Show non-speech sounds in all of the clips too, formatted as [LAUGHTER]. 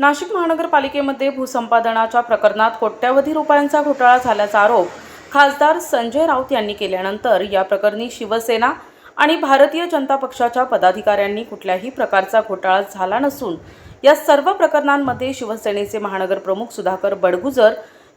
नाशिक महानगरपालिकेमध्ये भूसंपादनाच्या प्रकरणात कोट्यवधी रुपयांचा घोटाळा झाल्याचा आरोप खासदार संजय राऊत यांनी केल्यानंतर या प्रकरणी शिवसेना आणि भारतीय जनता पक्षाच्या पदाधिकाऱ्यांनी कुठल्याही प्रकारचा घोटाळा झाला नसून या सर्व प्रकरणांमध्ये शिवसेनेचे महानगर प्रमुख सुधाकर बडगुजर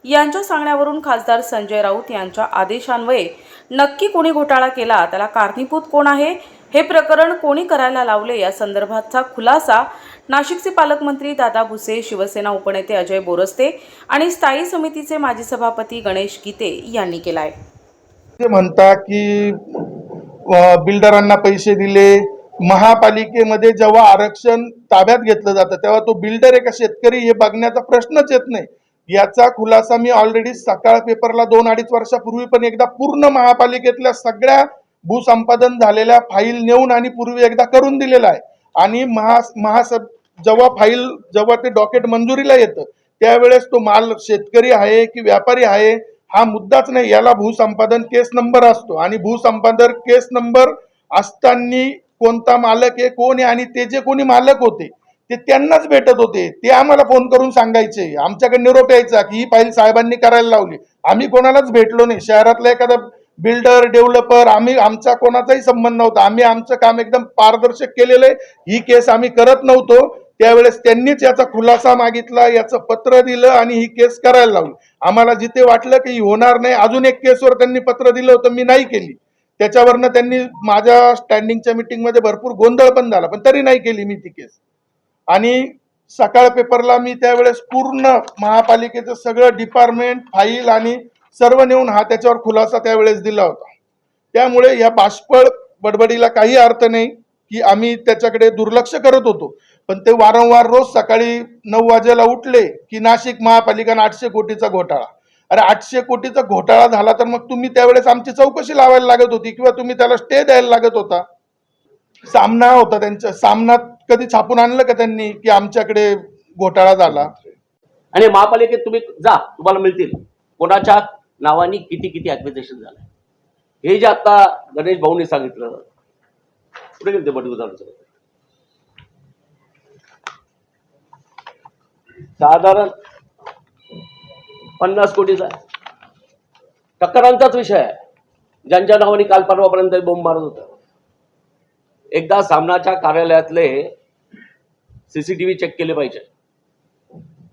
यांच्या सांगण्यावरून खासदार संजय राऊत यांच्या आदेशान्वये नक्की कोणी घोटाळा केला त्याला कारणीभूत कोण आहे हे प्रकरण कोणी करायला लावले या संदर्भातचा खुलासा नाशिकचे पालकमंत्री दादा भुसे शिवसेना उपनेते अजय बोरस्ते आणि स्थायी समितीचे माजी सभापती गणेश गीते यांनी केलाय. ते म्हणता की बिल्डरांना पैसे दिले. महापालिकेमध्ये जेव्हा आरक्षण ताब्यात घेतलं जातं तेव्हा तो बिल्डर एका शेतकरी हे बघण्याचा प्रश्नच येत नाही. याचा खुलासा मी ऑलरेडी सकाळ पेपरला दोन अडीच वर्षापूर्वी पण एकदा पूर्ण महापालिकेतल्या सगळ्या भूसंपादन झालेल्या फाईल नेऊन आणि पूर्वी एकदा करून दिलेला आहे. आणि महा महासभ जेव्हा फाईल जेव्हा ते डॉकेट मंजुरीला येतं त्यावेळेस तो माल शेतकरी आहे की व्यापारी आहे हा मुद्दाच नाही. याला भूसंपादन केस नंबर असतो आणि भूसंपादन केस नंबर असताना कोणता मालक आहे कोण आहे आणि ते जे कोणी मालक होते ते त्यांनाच भेटत होते. ते आम्हाला फोन करून सांगायचे आमच्याकडे निरोप यायचा की ही फाईल साहेबांनी करायला लावली. आम्ही कोणालाच भेटलो नाही. शहरातला एखादा बिल्डर डेव्हलपर आम्ही आमचा कोणाचाही संबंध नव्हता. आम्ही आमचं काम एकदम पारदर्शक केलेलं आहे. ही केस आम्ही करत नव्हतो. त्यावेळेस त्यांनीच याचा खुलासा मागितला याचं पत्र दिलं आणि ही केस करायला लावली. आम्हाला जिथे वाटलं की होणार नाही अजून एक केसवर त्यांनी पत्र दिलं होतं मी नाही केली. त्याच्यावरनं त्यांनी माझ्या स्टँडिंगच्या मीटिंगमध्ये भरपूर गोंधळ पण झाला पण तरी नाही केली मी ती केस. आणि सकाळ पेपरला मी त्यावेळेस पूर्ण महापालिकेचं सगळं डिपार्टमेंट फाईल आणि सर्व नेऊन हा त्याच्यावर खुलासा त्यावेळेस दिला होता. त्यामुळे या बाष्पळ बडबडीला काही अर्थ नाही की आम्ही त्याच्याकडे दुर्लक्ष करत होतो. पण ते वारंवार रोज सकाळी नऊ वाजेला उठले की नाशिक महापालिकेनं आठशे कोटीचा घोटाळा. अरे आठशे कोटीचा घोटाळा झाला तर मग तुम्ही त्यावेळेस आमची चौकशी लावायला लागत होती किंवा तुम्ही त्याला स्टे द्यायला लागत होता? सामना होता त्यांच्या. सामनात कधी छापून आणलं का त्यांनी की आमच्याकडे घोटाळा झाला? आणि महापालिकेत तुम्ही जा तुम्हाला मिळतील. कोणाच्या नावाने किती किती ऍक्विजेशन झालं हे जे आता गणेश भाऊनी सांगितलं कुठे गेले ते बटगुजारचं साधारण पन्नास कोटीचा टक्करांचाच विषय आहे. ज्यांच्या नावाने काल परवापर्यंत बोंब मारत होता. एकदा सामनाच्या कार्यालयातले सीसीटीव्ही चेक केले पाहिजे.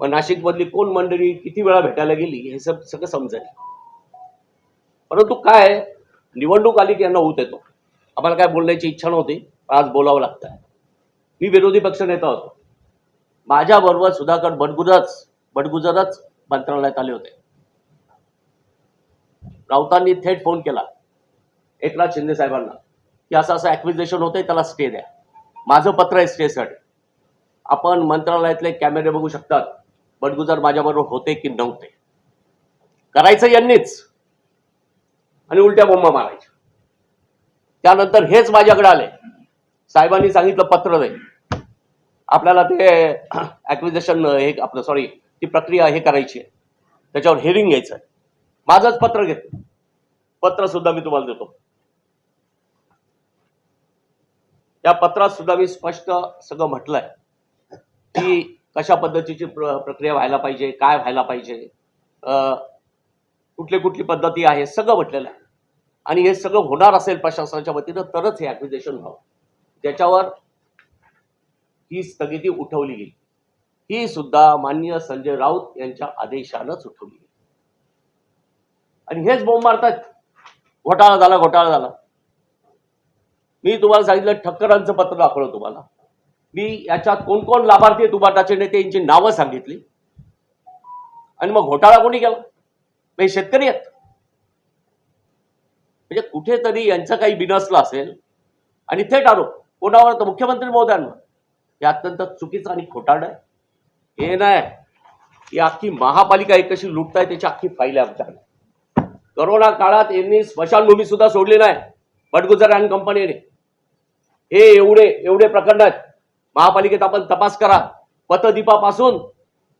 पण नाशिकमधली कोण मंडळी किती वेळा भेटायला गेली हे सब सगळं समजेल. परंतु काय निवडणूक आली की यांना होत येतो. आम्हाला काय बोलण्याची इच्छा नव्हती पण आज बोलावं लागतं आहे मी विरोधी पक्ष नेता होतो. माझ्याबरोबर सुधाकर बडगुजरच बडगुजरच मंत्रालयात आले होते. राऊतांनी थेट फोन केला एकनाथ शिंदे साहेबांना की असं असं ॲक्विजेशन होतंय त्याला स्टे द्या. माझं पत्र आहे स्टेसाठी आपण मंत्रालयातले कॅमेरे बघू शकतात बडगुजर माझ्याबरोबर होते की नव्हते. करायचं यांनीच. आणि उलट्या बोंबा मारायच्या. त्यानंतर हेच माझ्याकडे आले. साहेबांनी सांगितलं पत्र दे. आपल्याला ते [CLEARS THROAT] ॲक्विजेशन हे आपलं सॉरी ती प्रक्रिया हे करायची आहे. त्याच्यावर हेरिंग घ्यायचं आहे. माझंच पत्र घेतो पत्र सुद्धा मी तुम्हाला देतो. या पत्रात सुद्धा मी स्पष्ट सगळं म्हटलंय. की कशा पद्धतीची प्र प्रक्रिया व्हायला पाहिजे काय व्हायला पाहिजे अं, कुठली कुठली पद्धती आहे सगळं म्हटलेलं आहे. आणि हे सगळं होणार असेल प्रशासनाच्या वतीनं तरच हे ॲक्विजेशन व्हावं. ज्याच्यावर ही स्थगिती उठवली गेली. ही सुद्धा माननीय संजय राऊत यांच्या आदेशानंच उठवली गेली. आणि हेच बोंब मारतात घोटाळा झाला घोटाळा झाला. मी तुम्हाला सांगितलं ठक्करांचं पत्र दाखवलं तुम्हाला. मी याच्यात कोण कोण लाभार्थी आहेत नेते यांची नावं सांगितली. आणि मग घोटाळा कोणी केला? नाही शेतकरी आहेत. म्हणजे कुठेतरी यांचं काही बिनसलं असेल. आणि थेट आरोप. कोणावर? तर मुख्यमंत्री महोदयांवर. हे अत्यंत चुकीचं आणि खोटाड आहे. हे नाही. ही अख्खी महापालिका एक कशी लुटताय त्याची अख्खी फाईल आहे आमच्याकडे. करोना काळात यांनी स्मशानभूमी सुद्धा सोडली नाही. बटगुजर अँड कंपनीने हे एवढे एवढे प्रकरण आहेत. महापालिकेत आपण तपास करा. पतदीपापासून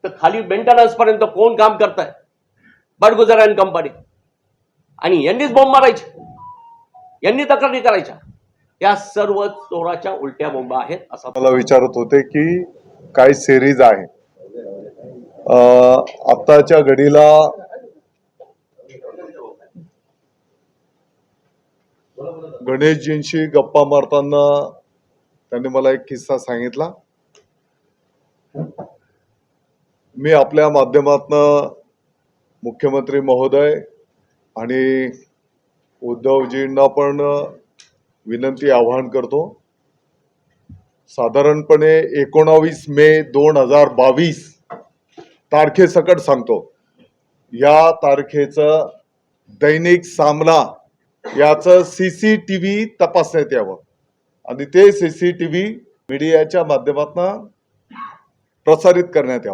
तर खाली मेंटेनन्स पर्यंत कोण काम करताय? आहे बडगुजर अँड कंपनी. आणि यांनीच बॉम्ब मारायची. यांनी तक्रारी करायच्या. या सर्व चोराच्या उलट्या बोंबा आहेत असा मला विचारत होते की काय सिरीज आहे? आताच्या घडीला गणेशजींशी गप्पा मारताना त्यांनी मला एक किस्सा सांगितला. मी आपल्या माध्यमातनं मुख्यमंत्री महोदय आणि उद्धवजींना पण विनंती आवाहन करतो. साधारणपणे एकोणावीस मे दोन हजार बावीस तारखेसकट सांगतो. या तारखेचं दैनिक सामना याचं सी सी टी व्ही तपासण्यात यावं. आणि ते सी सी टी व्ही मीडियाच्या माध्यमातून प्रसारित करण्यात यावं.